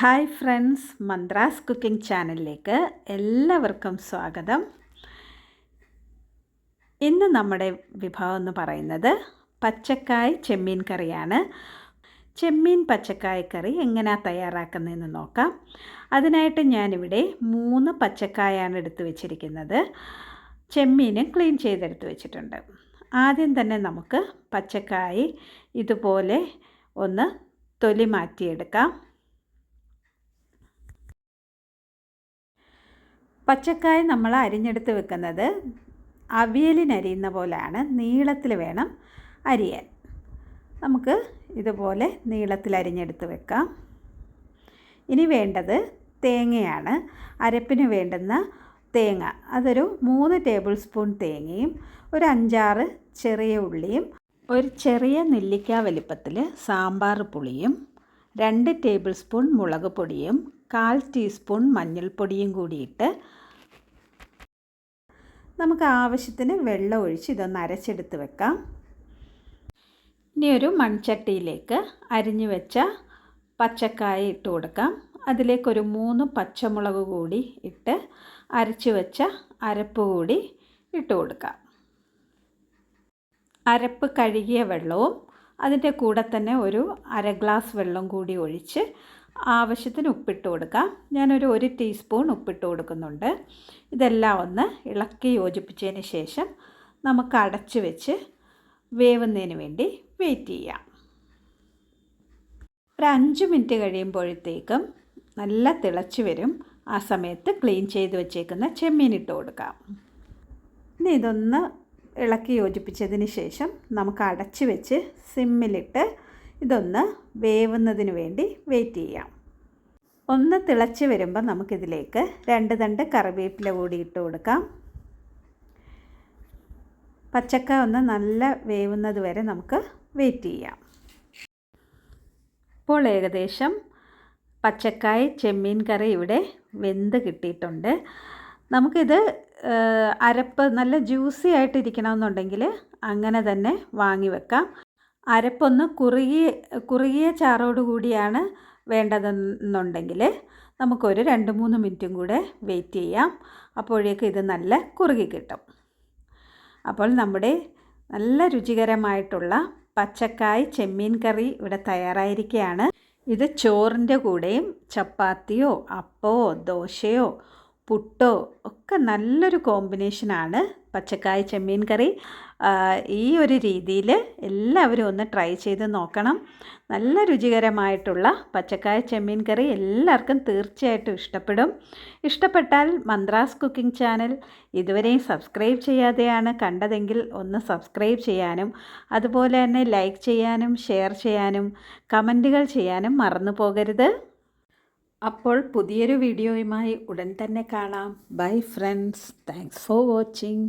Hi friends mantras cooking ചാനലിലേക്ക് എല്ലാവർക്കും സ്വാഗതം. ഇന്ന് നമ്മുടെ വിഭവം എന്ന് പറയുന്നത് പച്ചക്കായ് ചെമ്മീൻ കറിയാണ്. ചെമ്മീൻ പച്ചക്കായ കറി എങ്ങനെയാണ് തയ്യാറാക്കുന്നതെന്ന് നോക്കാം. അതിനായിട്ട് ഞാനിവിടെ മൂന്ന് പച്ചക്കായാണ് എടുത്തു വെച്ചിരിക്കുന്നത്. ചെമ്മീൻ ക്ലീൻ ചെയ്തെടുത്ത് വെച്ചിട്ടുണ്ട്. ആദ്യം തന്നെ നമുക്ക് പച്ചക്കായ് ഇതുപോലെ ഒന്ന് തൊലി മാറ്റിയെടുക്കാം. പച്ചക്കായ നമ്മൾ അരിഞ്ഞെടുത്ത് വെക്കുന്നത് അവിയലിനരിയുന്ന പോലെയാണ്. നീളത്തിൽ വേണം അരിയാൻ. നമുക്ക് ഇതുപോലെ നീളത്തിൽ അരിഞ്ഞെടുത്ത് വെക്കാം. ഇനി വേണ്ടത് തേങ്ങയാണ്. അരപ്പിന് വേണ്ടുന്ന തേങ്ങ അതൊരു മൂന്ന് ടേബിൾ സ്പൂൺ തേങ്ങയും ഒരു അഞ്ചാറ് ചെറിയ ഉള്ളിയും ഒരു ചെറിയ നെല്ലിക്ക വലിപ്പത്തിൽ സാമ്പാർ പുളിയും രണ്ട് ടേബിൾ സ്പൂൺ മുളക് പൊടിയും കാൽ ടീസ്പൂൺ മഞ്ഞൾപ്പൊടിയും കൂടിയിട്ട് നമുക്ക് ആവശ്യത്തിന് വെള്ളം ഒഴിച്ച് ഇതൊന്ന് അരച്ചെടുത്ത് വെക്കാം. ഇനി ഒരു മൺചട്ടിയിലേക്ക് അരിഞ്ഞു വെച്ച പച്ചക്കായ ഇട്ട് കൊടുക്കാം. അതിലേക്കൊരു മൂന്ന് പച്ചമുളക് കൂടി ഇട്ട് അരച്ച് വെച്ച അരപ്പ് കൂടി ഇട്ട് കൊടുക്കാം. അരപ്പ് കഴുകിയ വെള്ളവും അതിന്റെ കൂടെ തന്നെ ഒരു അര ഗ്ലാസ് വെള്ളം കൂടി ഒഴിച്ച് ആവശ്യത്തിന് ഉപ്പിട്ട് കൊടുക്കാം. ഞാനൊരു ഒരു ടീസ്പൂൺ ഉപ്പിട്ട് കൊടുക്കുന്നുണ്ട്. ഇതെല്ലാം ഒന്ന് ഇളക്കി യോജിപ്പിച്ചതിന് ശേഷം നമുക്ക് അടച്ച് വെച്ച് വേവുന്നതിന് വേണ്ടി വെയിറ്റ് ചെയ്യാം. ഒരു അഞ്ച് മിനിറ്റ് കഴിയുമ്പോഴത്തേക്കും നല്ല തിളച്ച് വരും. ആ സമയത്ത് ക്ലീൻ ചെയ്ത് വെച്ചേക്കുന്ന ചെമ്മീൻ ഇട്ട് കൊടുക്കാം. ഇനി ഇതൊന്ന് ഇളക്കി യോജിപ്പിച്ചതിന് ശേഷം നമുക്ക് അടച്ചു വെച്ച് സിമ്മിലിട്ട് ഇതൊന്ന് വേവുന്നതിന് വേണ്ടി വെയിറ്റ് ചെയ്യാം. ഒന്ന് തിളച്ച് വരുമ്പോൾ നമുക്കിതിലേക്ക് രണ്ട് തണ്ട് കറിവേപ്പില കൂടി ഇട്ട് കൊടുക്കാം. പച്ചക്ക ഒന്ന് നല്ല വേവുന്നത് വരെ നമുക്ക് വെയിറ്റ് ചെയ്യാം. ഇപ്പോൾ ഏകദേശം പച്ചക്കായ് ചെമ്മീൻ കറി ഇവിടെ വെന്ത് കിട്ടിയിട്ടുണ്ട്. നമുക്കിത് അരപ്പ് നല്ല ജ്യൂസി ആയിട്ടിരിക്കണമെന്നുണ്ടെങ്കിൽ അങ്ങനെ തന്നെ വാങ്ങി വെക്കാം. അരപ്പൊന്ന് കുറുകിയ കുറുകിയ ചാറോട് കൂടിയാണ് വേണ്ടതെന്നുണ്ടെങ്കിൽ നമുക്കൊരു രണ്ട് മൂന്ന് മിനിറ്റും കൂടെ വെയിറ്റ് ചെയ്യാം. അപ്പോഴേക്കും ഇത് നല്ല കുറുകി കിട്ടും. അപ്പോൾ നമ്മുടെ നല്ല രുചികരമായിട്ടുള്ള പച്ചക്കായ് ചെമ്മീൻ കറി ഇവിടെ തയ്യാറായിരിക്കുകയാണ്. ഇത് ചോറിന്റെ കൂടെയും ചപ്പാത്തിയോ അപ്പമോ ദോശയോ പുട്ടോ ഒക്കെ നല്ലൊരു കോമ്പിനേഷനാണ് പച്ചക്കായ ചെമ്മീൻ കറി. ഈ ഒരു രീതിയിൽ എല്ലാവരും ഒന്ന് ട്രൈ ചെയ്ത് നോക്കണം. നല്ല രുചികരമായിട്ടുള്ള പച്ചക്കായ ചെമ്മീൻ കറി എല്ലാവർക്കും തീർച്ചയായിട്ടും ഇഷ്ടപ്പെടും. ഇഷ്ടപ്പെട്ടാൽ മന്ത്രാസ് കുക്കിംഗ് ചാനൽ ഇതുവരെയും സബ്സ്ക്രൈബ് ചെയ്യാതെയാണ് കണ്ടതെങ്കിൽ ഒന്ന് സബ്സ്ക്രൈബ് ചെയ്യാനും അതുപോലെ തന്നെ ലൈക്ക് ചെയ്യാനും ഷെയർ ചെയ്യാനും കമന്റുകൾ ചെയ്യാനും മറന്നു പോകരുത്. അപ്പോൾ പുതിയൊരു വീഡിയോയുമായി ഉടൻ തന്നെ കാണാം. Bye friends thanks for watching